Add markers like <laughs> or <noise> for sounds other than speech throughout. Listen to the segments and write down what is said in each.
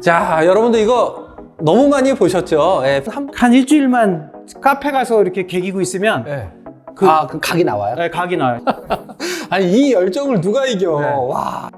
자, 여러분들 이거 너무 많이 보셨죠? 예, 한, 한 일주일만 카페 가서 이렇게 개기고 있으면 예. 그- 아, 그 각이 나와요? 네, 각이 나요. <laughs> 아니, 이 열정을 누가 이겨? 네. 와.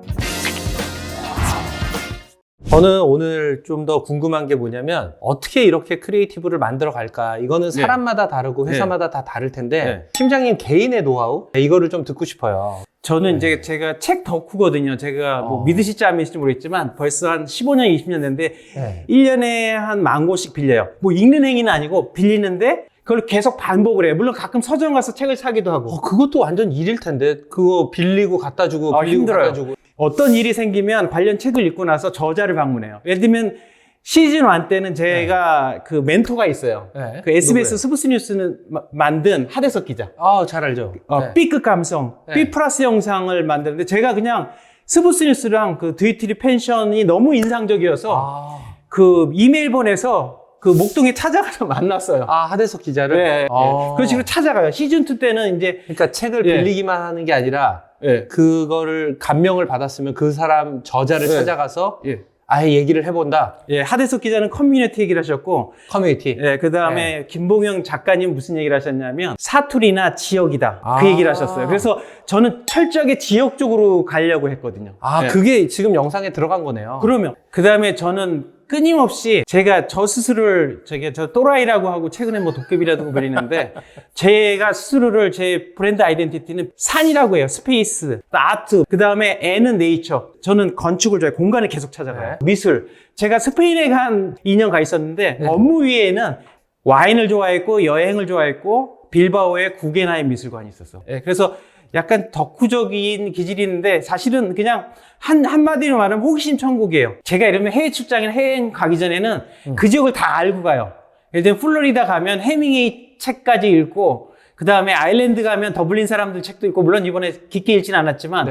저는 오늘 좀 더 궁금한 게 뭐냐면 어떻게 이렇게 크리에이티브를 만들어 갈까? 이거는 네. 사람마다 다르고 회사마다 다 다를 텐데 네. 팀장님 개인의 노하우 네, 이거를 좀 듣고 싶어요. 저는 이제 제가 책 덕후거든요. 제가 뭐 어. 믿으실지 안 믿으실지 모르겠지만 벌써 한 15년, 20년 됐는데 네. 1년에 한 만 권씩 빌려요. 뭐 읽는 행위는 아니고 빌리는데 그걸 계속 반복을 해요. 물론 가끔 서점 가서 책을 사기도 하고. 어, 그것도 완전 일일 텐데 그거 빌리고 갖다 주고 아, 빌리고 힘들어요. 갖다 주고 어떤 일이 생기면 관련 책을 읽고 나서 저자를 방문해요. 예를 들면 시즌 1 때는 제가 그 멘토가 있어요. 네. 그 SBS? 스포츠 뉴스는 마- 만든 하대석 기자. 아, 잘 알죠. 어, 네. B급 감성, 네. B 플러스 영상을 만드는데 제가 그냥 스포츠 뉴스랑 그 드위트리 펜션이 너무 인상적이어서 아, 그 이메일 보내서 그 목동에 찾아가서 <laughs> 만났어요. 아, 하대석 기자를 네. 아. 그런 식으로 찾아가요. 시즌 2 때는 이제 그러니까 책을 예. 빌리기만 하는 게 아니라 예. 그거를 감명을 받았으면 그 사람 저자를 네. 찾아가서 예. 아예 얘기를 해본다. 예, 하대석 기자는 커뮤니티 얘기를 하셨고, 커뮤니티. 예, 그 다음에 김봉영 작가님 무슨 얘기를 하셨냐면, 사투리나 지역이다. 아. 그 얘기를 하셨어요. 그래서 저는 철저하게 지역 쪽으로 가려고 했거든요. 아, 예. 그게 지금 영상에 들어간 거네요. 그러면 그 다음에 저는 끊임없이 제가 저 스스로를 저게 저 또라이라고 하고 최근에 뭐 도깨비라고 불리는데 <laughs> 제가 스스로를 제 브랜드 아이덴티티는 산이라고 해요. 스페이스, 또 아트, 그 다음에 N은 네이처. 저는 건축을 좋아해. 공간을 계속 찾아가요. 네. 미술. 제가 스페인에 한 2년 가 있었는데 네. 업무 위에는 와인을 좋아했고 여행을 좋아했고 빌바오에 구겐하임 미술관이 있었어. 예, 그래서 약간 덕후적인 기질이 있는데 사실은 그냥 한 한마디로 말하면 호기심 천국이에요. 제가 이러면 해외 출장이나 해외 가기 전에는 그 지역을 다 알고 가요. 예를 들면 플로리다 가면 해밍웨이 책까지 읽고 그 다음에 아일랜드 가면 더블린 사람들 책도 읽고 물론 이번에 깊게 읽지는 않았지만.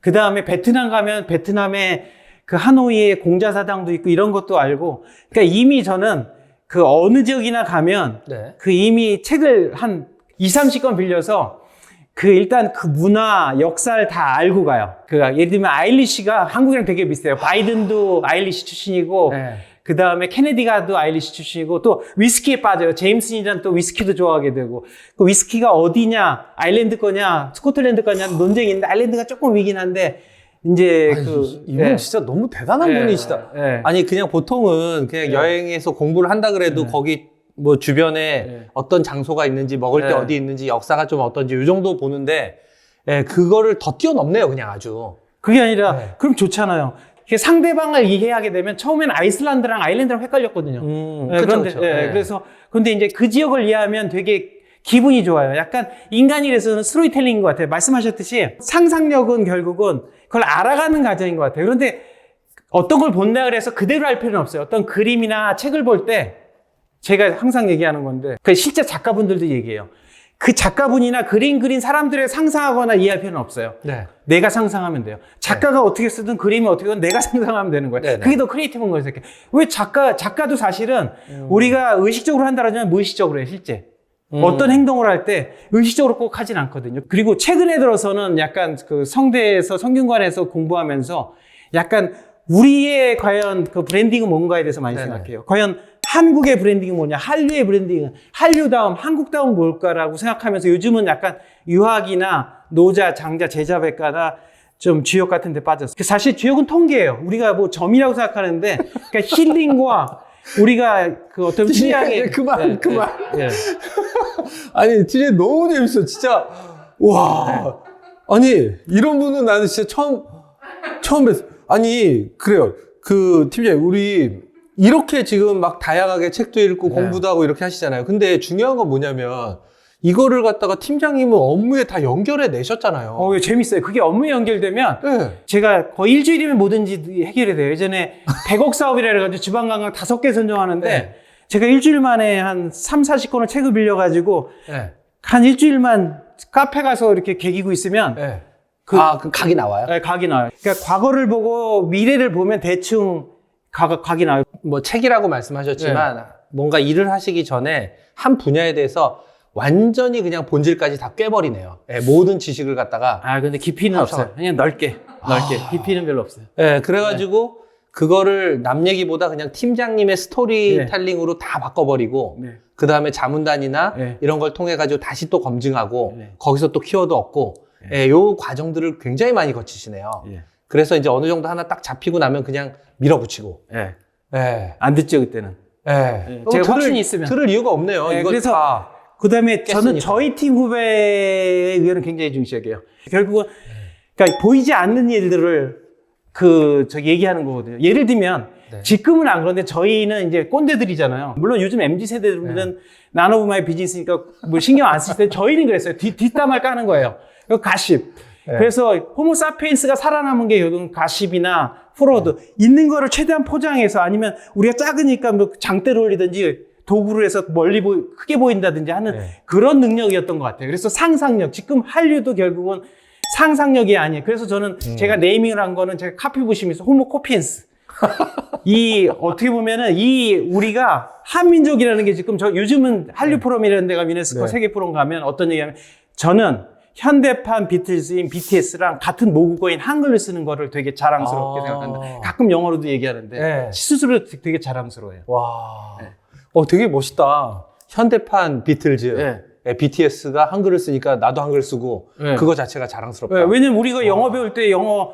그 다음에 베트남 가면 베트남의 그 하노이의 공자사당도 있고 이런 것도 알고 그러니까 이미 저는 그 어느 지역이나 가면 네. 그 이미 책을 한 2, 30권 빌려서 그 일단 그 문화, 역사를 다 알고 가요. 그 예를 들면 아일리시가 한국이랑 되게 비슷해요. 바이든도 아일리시 출신이고 네. 그 다음에 케네디가도 아일리시 출신이고 또 위스키에 빠져요. 제임슨이란 또 위스키도 좋아하게 되고 그 위스키가 어디냐, 아일랜드 거냐, 스코틀랜드 거냐 논쟁이 있는데 아일랜드가 조금 위긴 한데 이제 아니, 그 이분 예. 진짜 너무 대단한 예, 분이시다. 예. 아니 그냥 보통은 그냥 네. 여행에서 공부를 한다 그래도 거기 뭐 주변에 네. 어떤 장소가 있는지 먹을 때 네. 어디 있는지 역사가 좀 어떤지 이 정도 보는데 예, 그거를 더 뛰어넘네요 그냥 아주. 그게 아니라 네. 그럼 좋잖아요. 이게 상대방을 이해하게 되면 처음에는 아이슬란드랑 아일랜드랑 헷갈렸거든요. 음, 네, 그런데 예, 그래서 근데 이제 그 지역을 이해하면 되게 기분이 좋아요. 약간 인간이라서는 스토리텔링인 것 같아요. 말씀하셨듯이 상상력은 결국은 그걸 알아가는 과정인 것 같아요. 그런데 어떤 걸 본다 그래서 그대로 할 필요는 없어요. 어떤 그림이나 책을 볼때 제가 항상 얘기하는 건데 그 실제 작가분들도 얘기해요. 그 작가분이나 그림 그린 사람들의 상상하거나 이해할 필요는 없어요. 네. 내가 상상하면 돼요. 작가가 어떻게 쓰든 그림이 어떻게 든 내가 <laughs> 상상하면 되는 거예요. 네 네. 그게 더 크리에이티브인 거예요. 이렇게. 왜 작가 작가도 사실은 음. 우리가 의식적으로 한다라면 무의식적으로 해요, 실제. 음. 어떤 행동을 할 때 의식적으로 꼭 하진 않거든요. 그리고 최근에 들어서는 약간 그 성대에서 성균관에서 공부하면서 약간 우리의 과연 그 브랜딩은 뭔가에 대해서 많이 네네. 생각해요. 과연 한국의 브랜딩은 뭐냐, 한류의 브랜딩은 한류다움, 한국다움 뭘까라고 생각하면서 요즘은 약간 유학이나 노자, 장자, 제자백과나 좀 주역 같은 데 빠졌어요. 사실 주역은 통계예요. 우리가 뭐 점이라고 생각하는데 그러니까 힐링과 우리가 그 어떤 취향의 그만, 예, 그만. 예, 예. <laughs> 아니 진짜 너무 재밌어 진짜 와 아니 이런 분은 나는 진짜 처음 처음 뵀어 아니 그래요 그 팀장님 우리 이렇게 지금 막 다양하게 책도 읽고 네. 공부도 하고 이렇게 하시잖아요 근데 중요한 건 뭐냐면 이거를 갖다가 팀장님은 업무에 다 연결해 내셨잖아요 어, 이거 재밌어요. 그게 업무에 연결되면 네. 제가 거의 일주일이면 뭐든지 해결이 돼요. 예전에 <laughs> 100억 사업이라 해가지고 지방관광 다섯 개 선정하는데 네. 제가 일주일 만에 한 3, 40권을 책을 빌려가지고 네. 한 일주일만 카페 가서 이렇게 개기고 있으면 네. 그- 아, 그 각이 나와요? 네, 각이 나요. 그러니까 과거를 보고 미래를 보면 대충 각, 각이 나요. 뭐 책이라고 말씀하셨지만 뭔가 일을 하시기 전에 한 분야에 대해서 완전히 그냥 본질까지 다 꿰버리네요. 예, 모든 지식을 갖다가. 아, 근데 깊이는 합쳐. 없어요. 그냥 넓게, 넓게. 깊이는 별로 없어요. 예, 그래가지고 그거를 남 얘기보다 그냥 팀장님의 스토리텔링으로 다 바꿔버리고 네. 그 다음에 자문단이나 네. 이런 걸 통해 가지고 다시 또 검증하고 네. 거기서 또 키워드 얻고 예, 요 과정들을 굉장히 많이 거치시네요. 예. 그래서 이제 어느 정도 하나 딱 잡히고 나면 그냥 밀어붙이고. 예. 예. 안 듣죠 그때는. 예. 예, 그럼 제가 들을- 확신이 있으면. 들을 이유가 없네요. 예, 이거 그래서 다. 그다음에 저는 깼으니까. 저희 팀 후배의 의견을 굉장히 중시하게요. 결국은 그러니까 보이지 않는 일들을 그 저기 얘기하는 거거든요. 예를 들면 네. 지금은 안 그런데 저희는 이제 꼰대들이잖아요. 물론 요즘 mz 네. 세대들은 나노브마의 비즈니스니까 뭐 신경 안쓸때 저희는 그랬어요. 뒤, 뒷담을 까는 거예요. 그 가십. 네. 그래서 호모사피엔스가 살아남은 게 결국은 가십이나 프로드 있는 거를 최대한 포장해서 아니면 우리가 작으니까 뭐 장대를 올리든지 도구를 해서 멀리 보 크게 보인다든지 하는 네. 그런 능력이었던 것 같아요. 그래서 상상력 지금 한류도 결국은 상상력이 아니에요. 그래서 저는 음. 제가 네이밍을 한 거는 제가 카피 보시면서 호모코피엔스 <laughs> 이 어떻게 보면은 이 우리가 한민족이라는 게 지금 저 요즘은 한류 포럼이라는 데가 유네스코 네. 세계 포럼 가면 어떤 얘기하면 저는 현대판 비틀즈인 BTS랑 같은 모국어인 한글을 쓰는 거를 되게 자랑스럽게 아. 생각한다. 가끔 영어로도 얘기하는데 네. 스스로 되게 자랑스러워요. 와. 네. 어, 되게 멋있다. 현대판 비틀즈. 네. 예, BTS가 한글을 쓰니까 나도 한글 쓰고 네. 그거 자체가 자랑스럽다. 네, 왜냐면 우리가 영어 배울 때 영어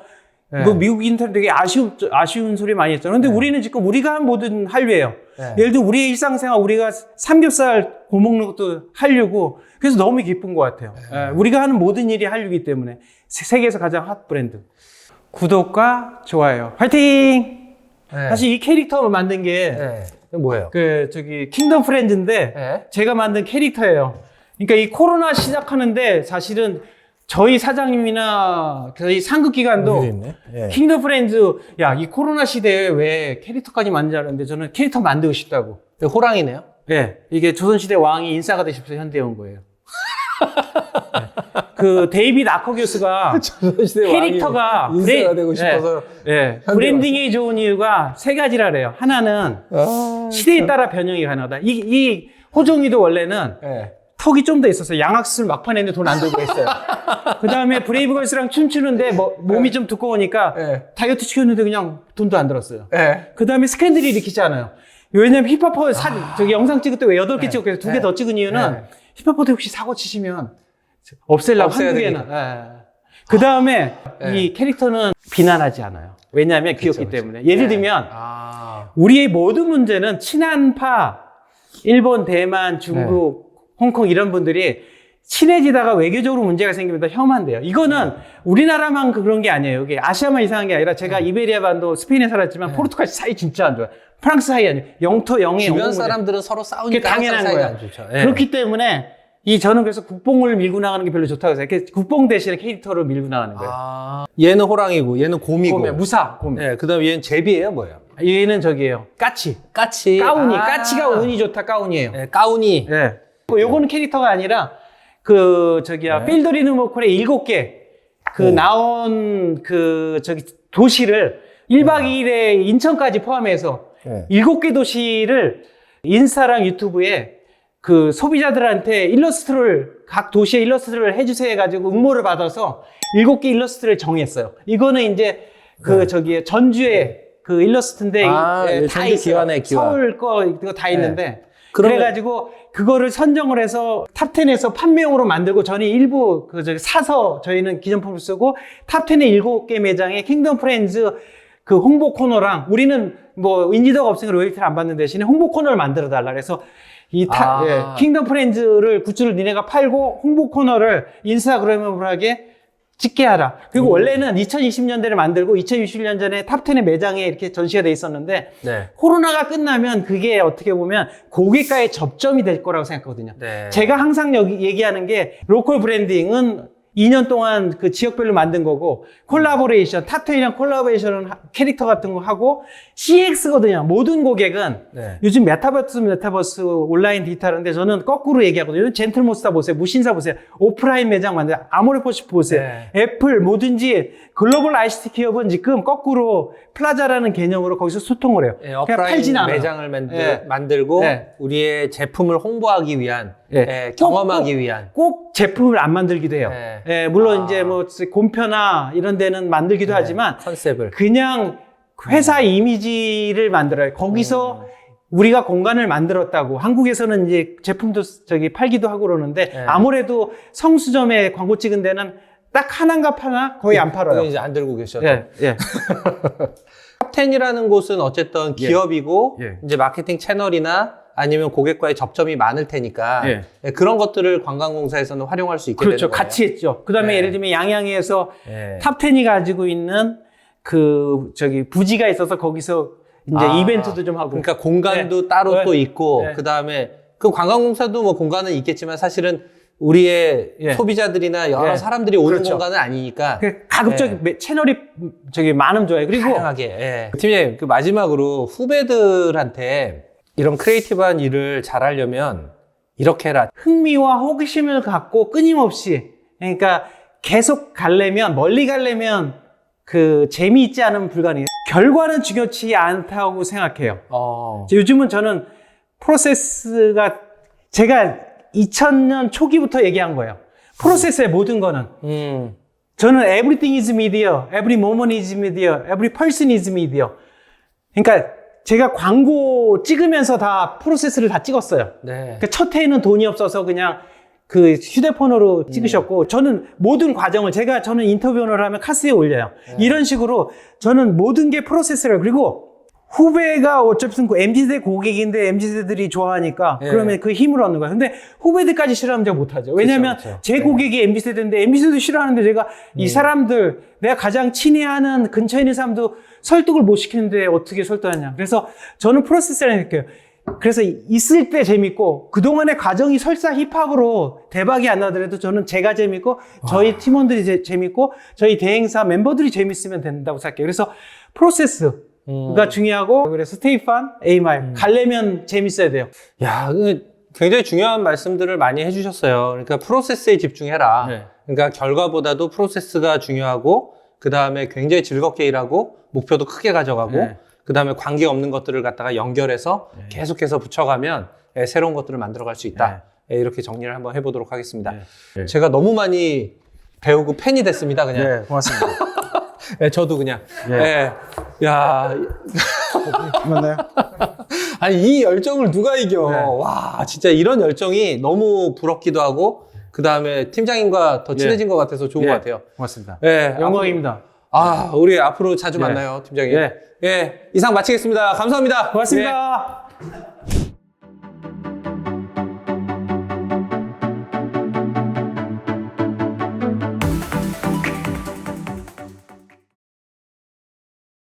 네. 뭐 미국 인터넷 되게 아쉬운 아쉬운 소리 많이 했잖아요. 근데 우리는 지금 우리가 한 모든 한류예요. 네. 예를 들어 우리의 일상생활 우리가 삼겹살 구워 먹는 것도 한류고 그래서 너무 기쁜 것 같아요. 예, 우리가 하는 모든 일이 한류기 때문에 세- 세계에서 가장 핫 브랜드. 구독과 좋아요. 화이팅! 네. 사실 이 캐릭터 만든 게 네. 뭐예요? 그 저기 킹덤 프렌즈인데 네. 제가 만든 캐릭터예요. 그러니까 이 코로나 시작하는데 사실은 저희 사장님이나 저희 상급 기관도 있네. 예. 킹덤 프렌즈 야 이 코로나 시대에 왜 캐릭터까지 만드지 않는데 저는 캐릭터 만들고 싶다고. 호랑이네요. 예, 이게 조선시대 왕이 인싸가 되십시오 현대에 온 거예요. 네. 그 데이비드 아커교스가 <laughs> 조선시대 캐릭터가 왕이 인싸가 되고 싶어서. 예, 현대에 브랜딩이 좋은 이유가 세 가지라래요. 하나는 아, 시대에 따라 변형이 가능하다. 이, 이 호종이도 원래는 예. 턱이 좀 더 있었어요. 양악술 막판 했는데 돈안 들고 했어요. <laughs> 그 다음에 브레이브걸스랑 춤추는데 뭐, 몸이 좀 두꺼우니까 네. 다이어트 시켰는데 그냥 돈도 안 들었어요. 예. 그 다음에 스캔들이 일으키잖아요. 왜냐면 힙합퍼 사, 저기 영상 찍을 때 왜 여덟 개 찍었고 두개 네. 더 찍은 이유는 네. 힙합퍼도 혹시 사고 치시면 없앨라고 없애야 개는. 되니까. 그 다음에 네. 이 캐릭터는 비난하지 않아요. 왜냐하면 귀엽기 그쵸. 때문에. 예를 들면 아. 우리의 모든 문제는 친한파, 일본, 대만, 중국, 네. 홍콩 이런 분들이 친해지다가 외교적으로 문제가 생기면 다 혐한데요. 이거는 네. 우리나라만 그런 게 아니에요. 이게 아시아만 이상한 게 아니라 제가 네. 이베리아 반도 스페인에 살았지만 포르투갈 사이 진짜 안 좋아요. 프랑스 사이 아니에요. 영토 영해 주변. 사람들은 서로 싸우니까 당연한 거예요. 안 좋죠. 예. 그렇기 때문에 이 저는 그래서 국뽕을 밀고 나가는 게 별로 좋다고 생각해요. 국뽕 대신에 캐릭터를 밀고 나가는 거예요. 아, 얘는 호랑이고 얘는 곰이고. 곰이에요. 무사 곰. 예, 그다음 얘는 제비예요, 뭐예요? 얘는 저기예요. 까치. 까치. 까우니. 아. 까치가 운이 좋다 까우니예요. 예, 까우니. 예. 그 요거는 캐릭터가 아니라 그 저기야 네. 필드 리노모콜의 일곱 개 그 오. 나온 그 저기 도시를 1박 2일에 인천까지 포함해서 네. 일곱 개 도시를 인스타랑 유튜브에 그 소비자들한테 일러스트를 각 도시의 일러스트를 해주세요 해가지고 응모를 받아서 일곱 개 일러스트를 정했어요. 이거는 이제 그 저기 전주의 그 일러스트인데 네. 아, 예, 예, 다 전주 있어요. 기완의 기완. 서울 거 이거 다 있는데 그러면- 그래가지고 그거를 선정을 해서 탑10에서 판매용으로 만들고 저는 일부 그 저기 사서 저희는 기념품을 쓰고 탑10의 일곱 개 매장에 킹덤 프렌즈 그 홍보 코너랑 우리는 뭐 인지도가 없으니까 로열티를 안 받는 대신에 홍보 코너를 만들어 달라 그래서 이 타, 아. 예, 킹덤 프렌즈를 굿즈를 니네가 팔고 홍보 코너를 인스타그램으로 하게 찍게 하라. 그리고 원래는 2020년대를 만들고 2021년 전에 탑10의 매장에 이렇게 전시가 돼 있었는데 네. 코로나가 끝나면 그게 어떻게 보면 고객과의 접점이 될 거라고 생각하거든요. 네. 제가 항상 여기 얘기하는 게 로컬 브랜딩은 2년 동안 그 지역별로 만든 거고 콜라보레이션, 탑10이랑 콜라보레이션 하- 캐릭터 같은 거 하고 CX거든요. 모든 고객은 네. 요즘 메타버스, 메타버스 온라인 디지털인데 저는 거꾸로 얘기하거든요. 젠틀모스타 보세요. 무신사 보세요. 오프라인 매장 만들 아모레포시 보세요. 네. 애플 뭐든지 글로벌 ICT 기업은 지금 거꾸로 플라자라는 개념으로 거기서 소통을 해요. 예, 그냥 오프라인 팔진 않아요. 매장을 만들, 예. 만들고 네. 우리의 제품을 홍보하기 위한 예. 예, 경험하기 꼭, 위한 꼭 제품을 안 만들기도 해요. 네. 예, 물론 아. 이제 뭐 곰표나 이런 데는 만들기도 네, 하지만 컨셉을 그냥 회사 이미지를 만들어요. 거기서 우리가 공간을 만들었다고 한국에서는 이제 제품도 저기 팔기도 하고 그러는데 네. 아무래도 성수점에 광고 찍은 데는 딱 하나인가 하나 거의 안 그거 팔아요. 이제 안 들고 계셨죠. 예, 예. <laughs> 탑10이라는 곳은 어쨌든 예. 기업이고 예. 이제 마케팅 채널이나 아니면 고객과의 접점이 많을 테니까 예. 예, 그런 것들을 관광공사에서는 활용할 수 있게 그렇죠. 되는 거예요. 같이 했죠. 그 다음에 네. 예를 들면 양양에서 예. 탑10이 가지고 있는 그 저기 부지가 있어서 거기서 이제 아, 이벤트도 좀 하고. 그러니까 공간도 네. 따로 네. 또 있고 네. 그 다음에 그 관광공사도 뭐 공간은 있겠지만 사실은 우리의 예. 소비자들이나 여러 예. 사람들이 오는 그렇죠. 공간은 아니니까 그 가급적 매- 채널이 저기 많으면 좋아요. 그리고 다양하게. 예. 팀장님, 그 마지막으로 후배들한테 이런 크리에이티브한 일을 잘하려면 이렇게 해라. 흥미와 호기심을 갖고 끊임없이 그러니까 계속 가려면 멀리 가려면 그 재미있지 않으면 불가능해요. 결과는 중요치 않다고 생각해요. 어. 요즘은 저는 프로세스가 제가 2000년 초기부터 얘기한 거예요. 프로세스의 모든 거는 음. 저는 everything is media, every moment is media, every person is media. 그러니까 제가 광고 찍으면서 다 프로세스를 다 찍었어요. 네. 그러니까 첫 해에는 돈이 없어서 그냥 그 휴대폰으로 찍으셨고 저는 모든 과정을 제가 저는 인터뷰를 하면 카스에 올려요. 이런 식으로 저는 모든 게 프로세스를 그리고 후배가 어차피 그 MZ세대 고객인데 MZ세대들이 좋아하니까 예. 그러면 그 힘을 얻는 거예요. 근데 후배들까지 싫어하면 제가 못하죠. 왜냐면 그쵸, 그쵸. 제 고객이 MZ세대인데 MZ세대도 싫어하는데 제가 이 사람들 내가 가장 친애하는 근처에 있는 사람도 설득을 못 시키는데 어떻게 설득하냐. 그래서 저는 프로세스를 느껴요. 그래서 있을 때 재밌고 그동안의 과정이 설사 힙합으로 대박이 안 나더라도 저는 제가 재밌고 저희 팀원들이 제- 재밌고 저희 대행사 멤버들이 재밌으면 된다고 생각해요. 그래서 프로세스 가 음. 중요하고 그래서 스테이 판, 에이마일 가려면 재밌어야 돼요. 야, 그 굉장히 중요한 말씀들을 많이 해주셨어요. 그러니까 프로세스에 집중해라. 네. 그러니까 결과보다도 프로세스가 중요하고 그 다음에 굉장히 즐겁게 일하고 목표도 크게 가져가고 네. 그 다음에 관계 없는 것들을 갖다가 연결해서 계속해서 붙여가면 예, 새로운 것들을 만들어갈 수 있다. 예, 이렇게 정리를 한번 해보도록 하겠습니다. 네. 제가 너무 많이 배우고 팬이 됐습니다. 그냥. 고맙습니다. <laughs> 예, 저도 그냥. 예. 예. 야, 맞나요? 아니 이 열정을 누가 이겨? 네. 와 진짜 이런 열정이 너무 부럽기도 하고 그 다음에 팀장님과 더 친해진 것 같아서 좋은 예. 것 같아요. 고맙습니다. 예, 영광입니다. 아 우리 앞으로 자주 예. 만나요, 팀장님. 예. 예, 이상 마치겠습니다. 감사합니다. 고맙습니다.